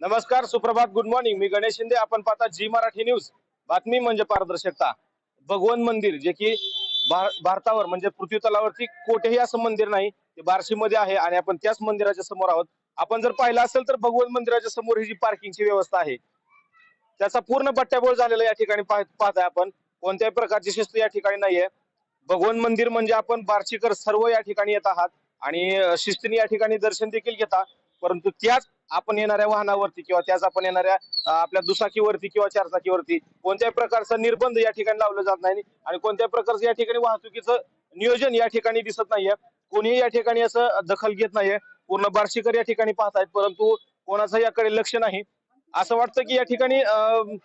नमस्कार सुप्रभात good morning मी गणेश शिंदे. आपण पाहता जी मराठी न्यूज बातमी म्हणजे पारदर्शकता. भगवन मंदिर जे की भारतावर म्हणजे पृथ्वी तलावरती कोठेही असं मंदिर नाही. ते बार्शी मध्ये आहे आणि आपण त्याच मंदिराच्या समोर आहोत. आपण जर पाहिलं असेल तर भगवान मंदिराच्या समोर ही जी पार्किंगची व्यवस्था आहे त्याचा पूर्ण बट्ट्याबोळ झालेला या ठिकाणी पाहताय आपण. कोणत्याही प्रकारची शिस्त या ठिकाणी नाहीये. भगवान मंदिर म्हणजे आपण बार्शीकर सर्व या ठिकाणी येत आहात आणि शिस्तीने या ठिकाणी दर्शन देखील घेता. परंतु त्याच आपण येणाऱ्या वाहनावरती किंवा त्याच आपण येणाऱ्या आपल्या दुचाकीवरती किंवा चारचाकीवरती कोणत्याही प्रकारचा निर्बंध या ठिकाणी लावला जात नाही आणि कोणत्याही प्रकारचं या ठिकाणी वाहतुकीचं नियोजन या ठिकाणी दिसत नाहीये. कोणीही या ठिकाणी असं दखल घेत नाहीये. पूर्ण बार्शीकर या ठिकाणी पाहतायत परंतु कोणाचं याकडे लक्ष नाही. असं वाटतं की या ठिकाणी अं,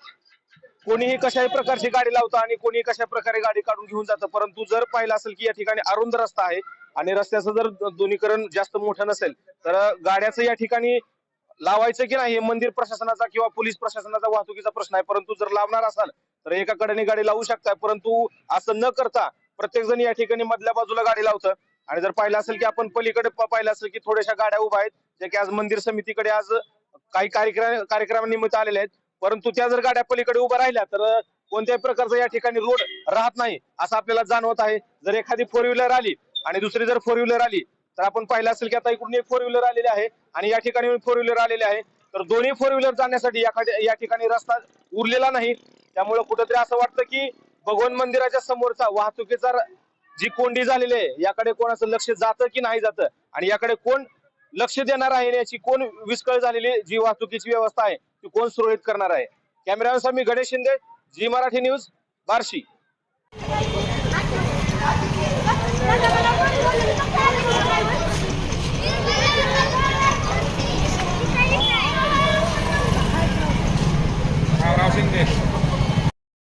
कोणीही कशाही प्रकारची गाडी लावतं आणि कोणी कशा प्रकारे गाडी काढून घेऊन जातं. परंतु जर पाहिलं असेल की या ठिकाणी अरुंद रस्ता आहे आणि रस्त्याचं जर दोन्हीकरण जास्त मोठं नसेल तर गाड्याचं या ठिकाणी लावायचं की नाही हे मंदिर प्रशासनाचा किंवा पोलीस प्रशासनाचा वाहतुकीचा प्रश्न आहे. परंतु जर लावणार असाल तर एका कडेने गाडी लावू शकताय. परंतु असं न करता प्रत्येक जण या ठिकाणी मधल्या बाजूला गाडी लावतं. आणि जर पाहिलं असेल की आपण पलीकडे प- पाहिलं असेल की थोड्याशा गाड्या उभ्या आहेत ज्या की आज मंदिर समितीकडे आज काही कार्यक्रम कार्यक्रमानिमित्त आलेले आहेत. परंतु त्या जर गाड्या पलीकडे उभ्या राहिल्या तर कोणत्याही प्रकारचा या ठिकाणी रोड राहत नाही असं आपल्याला जाणवत आहे. जर एखादी फोर व्हीलर आली आणि दुसरी जर फोर व्हीलर आली तर आपण पाहिलं असेल की आता इकडून एक फोर व्हीलर आलेली आहे आणि या ठिकाणी फोर व्हीलर आलेली आहे. तर दोन्ही फोर व्हीलर जाण्यासाठी एखाद्या या ठिकाणी रस्ता उरलेला नाही. त्यामुळे कुठेतरी असं वाटतं की भगवान मंदिराच्या समोरचा वाहतुकीचा जी कोंडी झालेली आहे याकडे कोणाचं लक्ष जातं की नाही जातं? आणि याकडे कोण लक्ष देणार आहे याची कोण विस्कळ झालेली जी वाहतुकीची व्यवस्था आहे ती कोण सुरळीत करणार आहे? कॅमेरामॅन मी गणेश शिंदे जी मराठी न्यूज बार्शी.